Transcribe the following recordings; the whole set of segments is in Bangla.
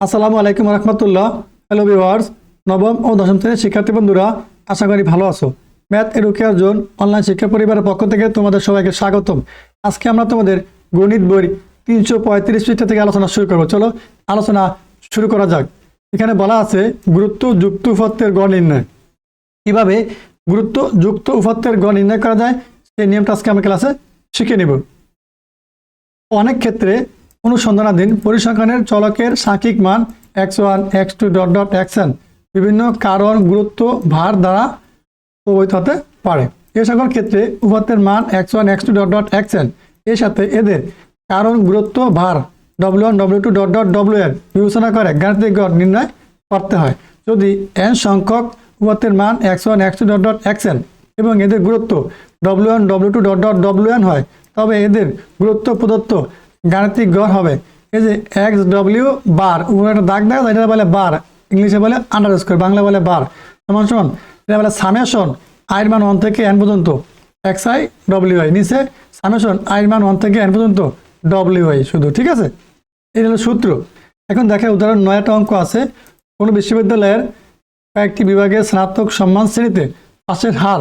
আসসালামু আলাইকুম রহমতুল্লাহ। হ্যালো ভিওয়ার্স নবম ও দশম শ্রেণির শিক্ষার্থী বন্ধুরা, আশা করি ভালো আছো। ম্যাথ এডুকেয়ার জোন অনলাইন শিক্ষা পরিবারের পক্ষ থেকে তোমাদের সবাইকে স্বাগতম। আজকে আমরা তোমাদের গণিত বই তিনশো পঁয়ত্রিশ পৃষ্ঠা থেকে আলোচনা শুরু করব। চলো আলোচনা শুরু করা যাক। এখানে বলা আছে গুরুত্ব যুক্ত উপাত্তের গড় নির্ণয়। কীভাবে গুরুত্ব যুক্ত উপাত্তের গড় নির্ণয় করা যায়? সেই নিয়মটা আজকে আমরা ক্লাসে শিখে নেব। অনেক ক্ষেত্রে অনুসন্ধানাধীন পরিসংখ্যানের চলকের সাংখ্যিক মান X one X two dot dot X N বিভিন্ন কারণ, গুরুত্ব, ভার দ্বারা প্রভাবিত হতে পারে। এ সকল ক্ষেত্রে উপাত্তের মান X one X two dot dot X N এর সাথে এদের কারণ, গুরুত্ব, ভার W one W two dot dot W N বিবেচনা করে গাণিতিক গড় নির্ণয় করতে হয়। যদি এন সংখ্যক উপাত্তের মান X one X two dot dot X N এবং এদের গুরুত্ব W one W two dot dot W N হয়, তবে এদের গুরুত্ব প্রদত্ত গাণিতিক গড় হবে। এই যে এক্স ডব্লিউ বার উপরে একটা দাগ যায়, এটা বলে বার ইংলিশে বলে আন্ডার স্কোয়ার বাংলা বলে বার সমান সমান, এটা বলে সামেশন আইর মান ওয়ান থেকে এন পর্যন্ত। এক্স আই ডব্লিউ আই নিচে সামেশন আইর মান ওয়ান থেকে এন পর্যন্ত ডব্লিউ আই শুধু, ঠিক আছে? এটা হলো সূত্র। এখন দেখে উদাহরণ নয়টা অঙ্ক আছে। কোনো বিশ্ববিদ্যালয়ের কয়েকটি বিভাগের স্নাতক সম্মান শ্রেণীতে পাশের হার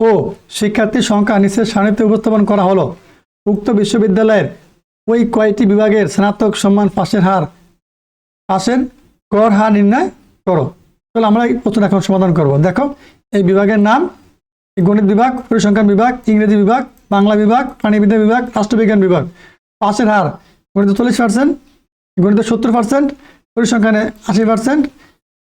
ও শিক্ষার্থীর সংখ্যা নিচের সারণীতে উপস্থাপন করা হলো। উক্ত বিশ্ববিদ্যালয়ের ওই কয়টি বিভাগের স্নাতক সম্মান পাশের হার, পাশের কর হার নির্ণয় করো। তাহলে আমরা প্রশ্ন এখন সমাধান করব। দেখো, এই বিভাগের নাম গণিত বিভাগ, পরিসংখ্যান বিভাগ, ইংরেজি বিভাগ, বাংলা বিভাগ, প্রাণীবিদ্যা বিভাগ, রাষ্ট্রবিজ্ঞান বিভাগ। পাশের হার, গণিত চল্লিশ পার্সেন্ট গণিত সত্তর পার্সেন্ট পরিসংখ্যানে আশি পার্সেন্ট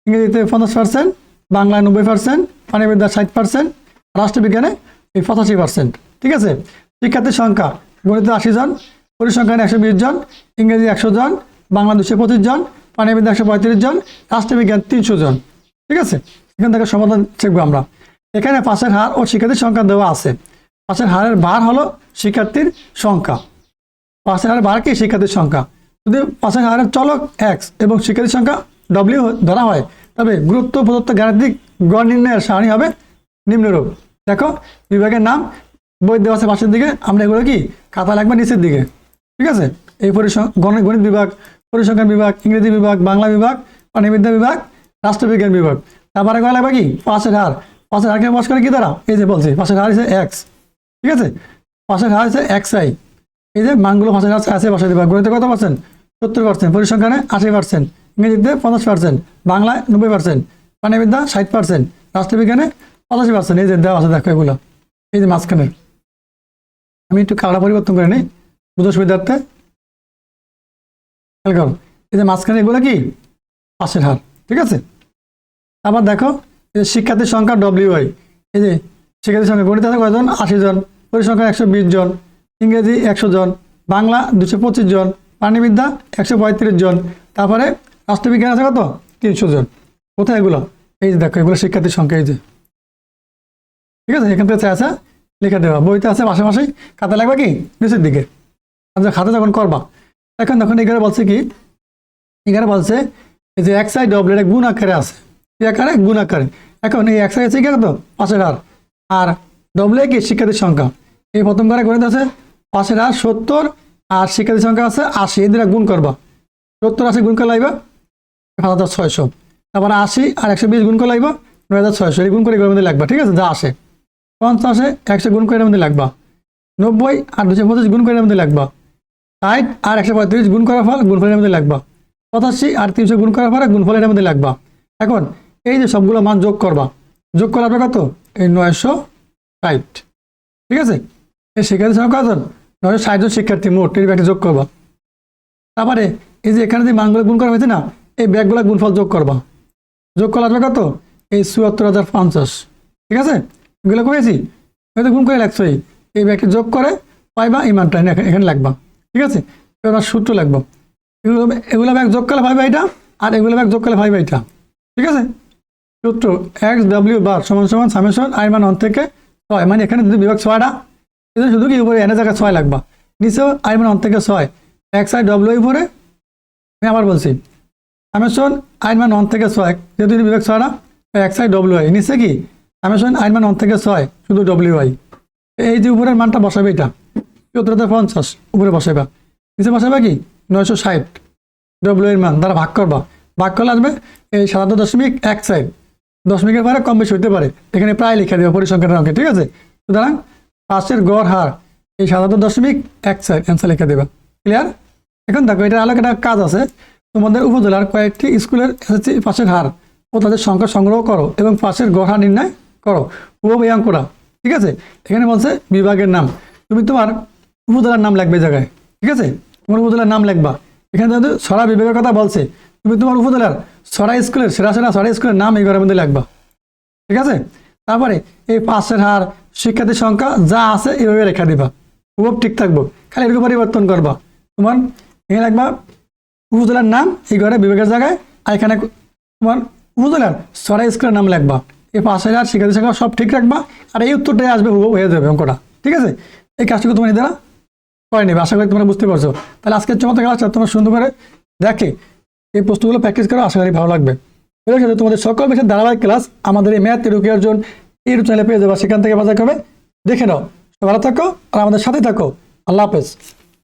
ইংরেজিতে পঞ্চাশ পার্সেন্ট বাংলায় নব্বই পার্সেন্ট প্রাণীবিদ্যা ষাট পার্সেন্ট রাষ্ট্রবিজ্ঞানে এই পঁচাশি পার্সেন্ট ঠিক আছে? শিক্ষার্থীর সংখ্যা, গণিত আশি জন পরিসংখ্যানে একশো বিশ জন, ইংরেজি একশো জন বাংলা দুশো পঁচিশ জন প্রাণীবিদ্যা একশো পঁয়ত্রিশ জন, রাষ্ট্রবিজ্ঞান তিনশো জন। ঠিক আছে? এখান থেকে সমাধান শিখব আমরা। এখানে পাশের হার ও শিক্ষার্থীর সংখ্যা দেওয়া আছে। পাশের হারের ভার হলো শিক্ষার্থীর সংখ্যা। পাশের হারের ভার কি? শিক্ষার্থীর সংখ্যা। যদি পাশের হারের চলক এক্স এবং শিক্ষার্থীর সংখ্যা ডব্লিউ ধরা হয়, তবে গুরুত্ব প্রদত্ত গাণিতিক গড় নির্ণয়ের সারণী হবে নিম্নরূপ। দেখো, বিভাগের নাম, বই দেওয়া আছে পাশের দিকে, আমরা এগুলো কি? খাতা লাগবে নিচের দিকে। ঠিক আছে? এই গণিত বিভাগ, পরিসংখ্যান বিভাগ, ইংরেজি বিভাগ, বাংলা বিভাগ প্রাণীবিদ্যা বিভাগ, রাষ্ট্রবিজ্ঞান বিভাগ। তারপরে কয় লাগবে কি? পাশের হার। পাশের হারকে বস করে কি দ্বারা এই যে বলছি পাশের হার হচ্ছে এক্স ঠিক আছে? পাশের হার হচ্ছে এক্স আই এই যে মানগুলো পাশের হার আছে পাশে দিবা গণিতে কত পার্সেন্ট সত্তর পার্সেন্ট পরিসংখ্যানে আশি পার্সেন্ট ইংরেজিতে পঞ্চাশ পার্সেন্ট বাংলায় নব্বই পার্সেন্ট প্রাণীবিদ্যা ষাট পার্সেন্ট রাষ্ট্রবিজ্ঞানে পঁচাশি পার্সেন্ট এই যে দেওয়া আছে, দেখো এগুলো। এই যে মাঝখানে। আমি একটু কালার পরিবর্তন করে নিই। বুঝো সুবিধার্থে? খেয়াল করো এই যে মাঝখানে এগুলো কি? পাশের হার, ঠিক আছে? আবার দেখো, এই যে শিক্ষার্থীর সংখ্যা ডব্লিউ আই এই যে শিক্ষার্থীর সংখ্যা গণিত আছে কয়জন? আশি জন। পরিসংখ্যা একশো বিশ জন। ইংরেজি একশো জন। বাংলা দুশো পঁচিশ জন। প্রাণীবিদ্যা একশো পঁয়ত্রিশ জন। তারপরে রাষ্ট্রবিজ্ঞান আছে কত? তিনশো জন। কোথায় এগুলো? এই যে দেখো, এগুলো শিক্ষার্থীর সংখ্যা, এই যে। ঠিক আছে? এখান থেকে আছে লিখে দেওয়া। বইতে আছে পাশাপাশি খাতা লাগবে কি? নিচের দিকে। খাতা যখন করবা, এখন তখন এখানে বলছে কি, এখানে বলছে এই যে এক সাইড ডবল এটা গুণ আকারে আছে। আকারে গুণ আকারে। এখন এই এক সাইড আছে কি কত পাশের হার। আর ডবলে কি? শিক্ষার্থীর সংখ্যা। এই প্রথম ঘরে গণিত আছে পাশের হার সত্তর, আর শিক্ষার্থীর সংখ্যা আছে আশি। এদের গুণ করবা। সত্তর, আশি গুণ করে লাগবে পাঁচ হাজার ছয়শো। তারপরে আশি আর একশো বিশ গুণ করে লাগবে নয় হাজার ছয়শো। এই গুণ করে এগুলোর মধ্যে লাগবা, ঠিক আছে? যা আসে। পঞ্চাশে একশো গুণ করে এর মধ্যে লাগবা। নব্বই আর দুশো পঁচিশ গুণ করে মধ্যে লাগবা। ষাট আর একশো পঁয়ত্রিশ গুণ করার ফল গুণফলের মধ্যে লাগবা। পঁচাশি আর তিনশো গুণ করার পরে গুণফলের মধ্যে লাগবা। এখন এই যে সবগুলো মান যোগ করবা, যোগ করা হবে কত? এই নয়শো ষাট। ঠিক আছে? এই শিক্ষার্থী সংখ্যা কত? নয়শো ষাট জন শিক্ষার্থী মোট, এই ব্যাগটা যোগ করবা। তারপরে এই যে এখানে যে মানগুলো গুণ করা হয়েছে না, এই ব্যাগগুলো গুণফল যোগ করবা। যোগ করা হবে কত? এই চুয়াত্তর হাজার পঞ্চাশ। ঠিক আছে? এগুলো করেছি? হয়তো গুণ করে লাগছোই। এই ব্যাগটা যোগ করে পাইবা, এই মানটা এখানে লাগবা। ঠিক আছে? এবার সূত্র লাগবো। এগুলো এগুলো ব্যাগ যোগ করলে ভাইবা এটা, আর এগুলো এক যোগ করলে ভাইবা এটা। ঠিক আছে? সূত্র এক্স ডাব্লিউ বার সমান সমান সামেশন আই মান অন থেকে ছয়। মানে এখানে যদি বিভাগ ছয়টা। এদের শুধু কি উপরে এনে জায়গায় ছয় লাগবা। নিচেও আই মান অন থেকে ছয়। এক্স আই ডব্লিউ উপরে। আমি আবার বলছি সামেশন আইন মান অন থেকে ছয়। যেহেতু এটি বিভাগ ছয়টা এক্স আই ডব্লিউ আই নিচে কি? সামেশন আইন মান ওয়ান থেকে ছয়, শুধু ডব্লিউ আই এই যে উপরের মানটা বসাবে এটা। হাজার পঞ্চাশ, উপরে বসাইবা। নিচে বসাইবা কি? নয়শো ষাট। ডব্লিউ এর মান, দ্বারা ভাগ করবা। ভাগ করলে আসবে এই সাতাত্তর দশমিক এক সাইড দশমিকের পরে কম বেশি হতে পারে। এখানে প্রায় লিখে দেবে পরিসংখ্যানের অঙ্কে, ঠিক আছে? সুতরাং পাঁচের গড় হার এই সাতাত্তর দশমিক এক সাইড অ্যান্সার লিখে দেবে। ক্লিয়ার এখন দেখো এটা আলোক একটা কাজ আছে। তোমাদের উপজেলার কয়েকটি স্কুলের এসএসসি পাশের হার ও তাদের সংখ্যা সংগ্রহ করো এবং পাশের গড় হার নির্ণয় করো। ও এই অঙ্কটা, ঠিক আছে? এখানে বলছে বিভাগের নাম। তুমি তোমার উপজেলার নাম এই জায়গায়, ঠিক আছে? তোমার উপজেলার নাম লিখবা। এখানে যদি সরা বিভাগের কথা বলছে। তুমি তোমার উপজেলার সরা স্কুলের, সেরা সেরা সরা স্কুলের নাম এই ঘরের মধ্যে লিখবা। ঠিক আছে? তারপরে এই পাশের হার, শিক্ষার্থীর সংখ্যা যা আছে এইভাবে রেখা দিবা। খুব ঠিক থাকব। খালি এরকম পরিবর্তন করবা। তোমার এখানে লিখবা উপজেলার নাম এই ঘরে বিভাগের জায়গায়, আর এখানে তোমার উপজেলার সরাই স্কুলের নাম লিখবা। এই পাশের হার, শিক্ষার্থীর সংখ্যা সব ঠিক রাখবা, আর এই উত্তরটাই আসবে হুবহু হয়ে যাবে অঙ্কটা। ঠিক আছে? এই কাজটুকু তোমার নিজেরা করে নেবে আশা করি তোমরা বুঝতে পারছ। তাহলে আজকের চমৎকার ক্লাসটা তোমরা সুন্দর করে দেখে এই প্রশ্নগুলো প্র্যাকটিস করো, আশা করি ভালো লাগবে। এর সাথে তোমাদের সকল বিষয়ে ধারাবাহিক ক্লাস আমাদের এই ম্যাথ রুকিয়ার জন্য ইউটিউব চ্যানেলে পেয়ে যাবে, সেখান থেকে বাজার করবে। দেখে নাও ভালো থাকো আর আমাদের সাথে থাকো। আল্লাহ হাফেজ।